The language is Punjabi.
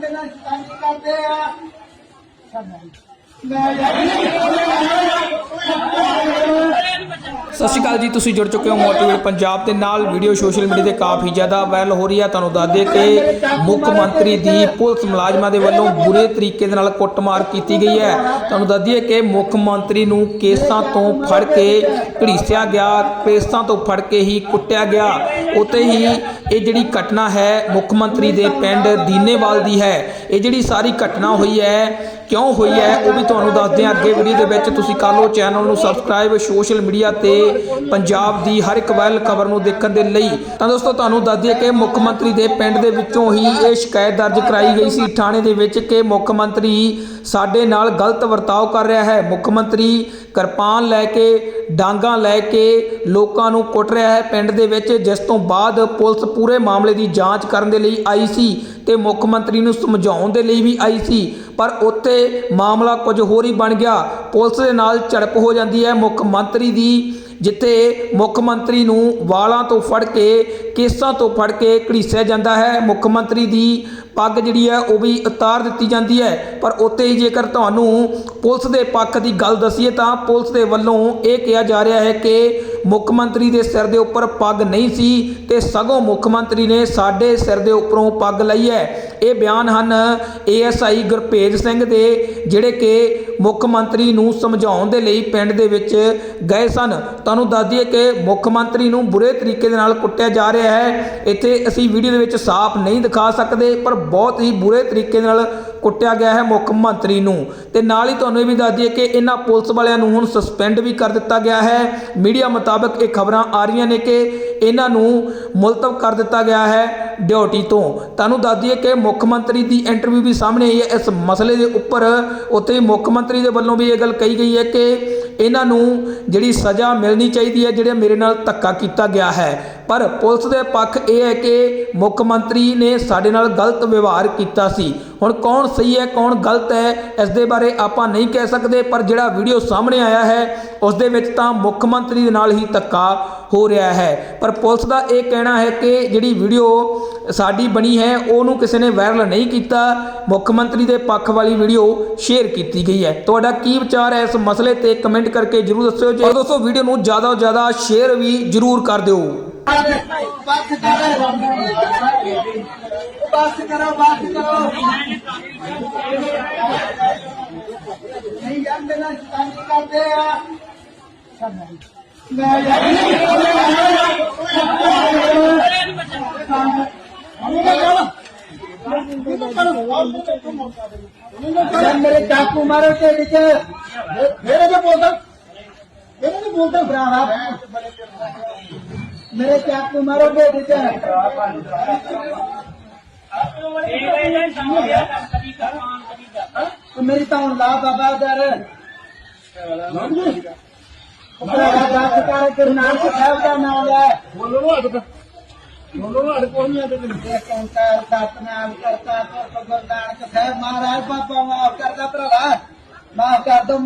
ਦੇ ਨਾਲ ਤੰਗ ਕਰਦੇ ਆ। ਮੈਂ ਸਤਿ ਸ਼੍ਰੀ ਅਕਾਲ ਜੀ, ਤੁਸੀਂ ਜੁੜ ਚੁੱਕੇ ਹੋ ਮੋਟੀਵੇਟ ਪੰਜਾਬ ਦੇ ਨਾਲ। ਵੀਡੀਓ ਸੋਸ਼ਲ ਮੀਡੀਆ ਤੇ ਕਾਫੀ ਜ਼ਿਆਦਾ ਵਾਇਰਲ ਹੋ ਰਹੀ ਹੈ ਤੁਹਾਨੂੰ ਦੱਸ ਦਈਏ ਕਿ ਮੁੱਖ ਮੰਤਰੀ ਦੀ ਪੁਲਿਸ ਮੁਲਾਜ਼ਮਾਂ ਦੇ ਵੱਲੋਂ ਬੁਰੇ ਤਰੀਕੇ ਦੇ ਨਾਲ ਕੁੱਟਮਾਰ ਕੀਤੀ ਗਈ ਹੈ। ਤੁਹਾਨੂੰ ਦੱਸ ਦਈਏ ਕਿ ਮੁੱਖ ਮੰਤਰੀ ਨੂੰ ਕੇਸਾਂ ਤੋਂ ਫੜ ਕੇ ਘੜੀਸਿਆ ਗਿਆ। ਕੇਸਾਂ ਤੋਂ ਫੜ ਕੇ ਹੀ ਕੁੱਟਿਆ ਗਿਆ। ਉੱਤੇ ਹੀ ਇਹ ਜਿਹੜੀ ਘਟਨਾ ਹੈ ਮੁੱਖ ਮੰਤਰੀ ਦੇ ਪਿੰਡ ਦੀਨੇਵਾਲ ਦੀ ਹੈ। ਇਹ ਜਿਹੜੀ ਸਾਰੀ ਘਟਨਾ ਹੋਈ ਹੈ, ਕਿਉਂ ਹੋਈ ਹੈ, ਉਹ ਵੀ ਤੁਹਾਨੂੰ ਦੱਸਦੇ ਹਾਂ ਅੱਗੇ ਵੀਡੀਓ ਦੇ ਵਿੱਚ। ਤੁਸੀਂ ਕਰ ਲਓ ਚੈਨਲ ਨੂੰ ਸਬਸਕ੍ਰਾਈਬ, ਸੋਸ਼ਲ ਮੀਡੀਆ ਤੇ ਪੰਜਾਬ ਦੀ ਹਰ ਇੱਕ ਵਾਇਰਲ ਖਬਰ ਨੂੰ ਦੇਖਣ ਦੇ ਲਈ। ਤਾਂ ਦੋਸਤੋ, ਤੁਹਾਨੂੰ ਦੱਸ ਦਈਏ ਕਿ ਮੁੱਖ ਮੰਤਰੀ ਦੇ ਪਿੰਡ ਦੇ ਵਿੱਚੋਂ ਹੀ ਇਹ ਸ਼ਿਕਾਇਤ ਦਰਜ ਕਰਾਈ ਗਈ ਸੀ ਥਾਣੇ ਦੇ ਵਿੱਚ ਕਿ ਮੁੱਖ ਮੰਤਰੀ ਸਾਡੇ ਨਾਲ ਗਲਤ ਵਰਤਾਓ ਕਰ ਰਿਹਾ ਹੈ। ਮੁੱਖ ਮੰਤਰੀ ਕਿਰਪਾਨ ਲੈ ਕੇ ਡਾਂਗਾ ਲੈ ਕੇ ਲੋਕਾਂ ਨੂੰ ਕੁੱਟ ਰਿਹਾ ਹੈ। ਪਿੰਡ ਦੇ ਵਿੱਚ ਜਿਸ ਤੋਂ ਬਾਅਦ ਪੁਲਿਸ ਪੂਰੇ ਮਾਮਲੇ ਦੀ ਜਾਂਚ ਕਰਨ ਦੇ ਲਈ ਆਈ ਸੀ ਤੇ ਮੁੱਖ ਮੰਤਰੀ ਨੂੰ ਸਮਝਾਉਣ ਦੇ ਲਈ ਵੀ ਆਈ ਸੀ, ਪਰ ਉੱਥੇ ਮਾਮਲਾ ਕੁਝ ਹੋਰ ਹੀ ਬਣ ਗਿਆ। ਪੁਲਿਸ ਦੇ ਨਾਲ ਝੜਪ ਹੋ ਜਾਂਦੀ ਹੈ। ਮੁੱਖ ਮੰਤਰੀ ਦੀ ਜਿੱਥੇ ਮੁੱਖ ਮੰਤਰੀ ਨੂੰ ਵਾਲਾਂ ਤੋਂ ਫੜ ਕੇ, ਕੇਸਾਂ ਤੋਂ ਫੜ ਕੇ ਘੜੀਸਿਆ ਜਾਂਦਾ ਹੈ। ਮੁੱਖ ਮੰਤਰੀ ਦੀ ਪੱਗ ਜਿਹੜੀ ਹੈ, ਉਹ ਵੀ ਉਤਾਰ ਦਿੱਤੀ ਜਾਂਦੀ ਹੈ। ਪਰ ਉੱਥੇ ਹੀ ਜੇਕਰ ਤੁਹਾਨੂੰ ਪੁਲਿਸ ਦੇ ਪੱਖ ਦੀ ਗੱਲ ਦਸੀਏ ਤਾਂ ਪੁਲਿਸ ਦੇ ਵੱਲੋਂ ਇਹ ਕਿਹਾ ਜਾ ਰਿਹਾ ਹੈ ਕਿ ਮੁੱਖ ਮੰਤਰੀ ਦੇ ਸਿਰ ਦੇ ਉੱਪਰ ਪੱਗ ਨਹੀਂ ਸੀ ਤੇ ਸਗੋਂ ਮੁੱਖ ਮੰਤਰੀ ਨੇ ਸਾਡੇ ਸਿਰ ਦੇ ਉੱਪਰੋਂ ਪੱਗ ਲਈ ਹੈ। ਇਹ ਬਿਆਨ ਹਨ ਏਐਸਆਈ ਗੁਰਪੇਜ ਸਿੰਘ ਦੇ, ਜਿਹੜੇ ਕਿ ਮੁੱਖ ਮੰਤਰੀ ਨੂੰ ਸਮਝਾਉਣ ਦੇ ਲਈ ਪਿੰਡ ਦੇ ਵਿੱਚ ਗਏ ਸਨ। ਤੁਹਾਨੂੰ ਦੱਸ ਦਈਏ ਕਿ ਮੁੱਖ ਮੰਤਰੀ ਨੂੰ ਬੁਰੇ ਤਰੀਕੇ ਦੇ ਨਾਲ ਕੁੱਟਿਆ ਜਾ ਰਿਹਾ ਹੈ। ਇੱਥੇ ਅਸੀਂ ਵੀਡੀਓ ਦੇ ਵਿੱਚ ਸਾਫ਼ ਨਹੀਂ ਦਿਖਾ ਸਕਦੇ, ਪਰ ਬਹੁਤ ਹੀ ਬੁਰੇ ਤਰੀਕੇ ਨਾਲ ਕੁੱਟਿਆ ਗਿਆ ਹੈ ਮੁੱਖ ਮੰਤਰੀ ਨੂੰ। ਤੇ ਨਾਲ ਹੀ ਤੁਹਾਨੂੰ ਇਹ ਵੀ ਦੱਸ ਦਈਏ ਕਿ ਇਹਨਾਂ ਪੁਲਿਸ ਵਾਲਿਆਂ ਨੂੰ ਹੁਣ ਸਸਪੈਂਡ ਵੀ ਕਰ ਦਿੱਤਾ ਗਿਆ ਹੈ। ਮੀਡੀਆ ਮੁਤਾਬਕ ਇਹ ਖਬਰਾਂ ਆ ਰਹੀਆਂ ਨੇ ਕਿ ਇਹਨਾਂ ਨੂੰ ਮੁਲਤਵ ਕਰ ਦਿੱਤਾ ਗਿਆ ਹੈ ਡਿਊਟੀ ਤੋਂ। ਤੁਹਾਨੂੰ ਦੱਸ ਦਈਏ ਕਿ ਮੁੱਖ ਮੰਤਰੀ ਦੀ ਇੰਟਰਵਿਊ ਵੀ ਸਾਹਮਣੇ ਆਈ ਹੈ। ਇਸ ਮਸਲੇ ਦੇ ਉੱਪਰ ਉੱਥੇ ਮੁੱਖ ਮੰਤਰੀ ਦੇ ਵੱਲੋਂ ਵੀ ਇਹ ਗੱਲ ਕਹੀ ਗਈ ਹੈ ਕਿ ਇਹਨਾਂ ਨੂੰ ਜਿਹੜੀ ਸਜ਼ਾ ਮਿਲਣੀ ਚਾਹੀਦੀ ਹੈ, ਜਿਹੜੇ ਮੇਰੇ ਨਾਲ ਧੱਕਾ ਕੀਤਾ ਗਿਆ ਹੈ। ਪਰ ਪੁਲਿਸ ਦੇ ਪੱਖ ਇਹ ਹੈ ਕਿ ਮੁੱਖ ਮੰਤਰੀ ਨੇ ਸਾਡੇ ਨਾਲ ਗਲਤ ਵਿਵਹਾਰ ਕੀਤਾ ਸੀ। ਹੁਣ ਕੌਣ ਸਹੀ ਹੈ, ਕੌਣ ਗਲਤ ਹੈ ਇਸ ਦੇ ਬਾਰੇ ਆਪਾਂ ਨਹੀਂ ਕਹਿ ਸਕਦੇ, ਪਰ ਜਿਹੜਾ ਵੀਡੀਓ ਸਾਹਮਣੇ ਆਇਆ ਹੈ, ਉਸ ਦੇ ਵਿੱਚ ਤਾਂ ਮੁੱਖ ਮੰਤਰੀ ਦੇ ਨਾਲ ਹੀ ਧੱਕਾ ਹੋ ਰਿਹਾ ਹੈ। ਪਰ ਪੁਲਿਸ ਦਾ ਇਹ ਕਹਿਣਾ ਹੈ ਕਿ ਜਿਹੜੀ ਵੀਡੀਓ ਸਾਡੀ ਬਣੀ ਹੈ, ਉਹਨੂੰ ਕਿਸੇ ਨੇ ਵਾਇਰਲ ਨਹੀਂ ਕੀਤਾ। ਮੁੱਖ ਮੰਤਰੀ ਦੇ ਪੱਖ ਵਾਲੀ ਵੀਡੀਓ ਸ਼ੇਅਰ ਕੀਤੀ ਗਈ ਹੈ। ਤੁਹਾਡਾ ਕੀ ਵਿਚਾਰ ਹੈ ਇਸ ਮਸਲੇ ਤੇ ਕਮੈਂਟ ਕਰਕੇ ਜਰੂਰ ਦੱਸਿਓ। ਜੀ ਔਰ ਦੋਸਤੋ, ਵੀਡੀਓ ਨੂੰ ਜ਼ਿਆਦਾ ਤੋਂ ਜ਼ਿਆਦਾ ਸ਼ੇਅਰ ਵੀ ਜਰੂਰ ਕਰ ਦਿਓ। ਬੱਸ ਕਰੋ ਬੱਸ ਕਰੋ ਬੱਸ ਕਰੋ ਨਹੀਂ ਯਾਰ ਦੇ ਨਾਲ ਤੰਗ ਕਰਦੇ ਆ ਮੈਂ ਯਾਰ ਯਾਰ ਮੇਰੇ ਚਾਕੂ ਮਾਰੋ ਤੇ ਵਿੱਚ ਮੇਰੇ ਜੋ ਬੋਲਦਾ ਇਹਨੇ ਨਹੀਂ ਬੋਲਦਾ ਭਰਾਵਾ ਮੇਰੇ ਚਾਕੂ ਮਾਰੋ ਤੇ ਮੇਰੀ ਤਾਂ ਹੁਣ ਲਾ ਬਾਬਾ ਦਰ। ਭਰਾਵਾ ਬਾਤ ਕਰ ਕੇ ਨਾਨਕ ਸਾਹਿਬ ਦਾ ਨਾਮ ਲੈ। ਬੋਲੋ ਨਾ ਅੜ ਬੋਲੋ ਨਾ ਅੜ ਕੋਈ ਨਹੀਂ ਅੜ ਸਤਨਾਮ ਕਰਤਾ ਗੁਰੂ ਨਾਨਕ ਸਾਹਿਬ ਮਹਾਰਾਜ ਬਾਬਾ ਮਾਫ ਕਰਦਾ ਭਰਾ ਮਾਫ ਕਰ ਦੋ।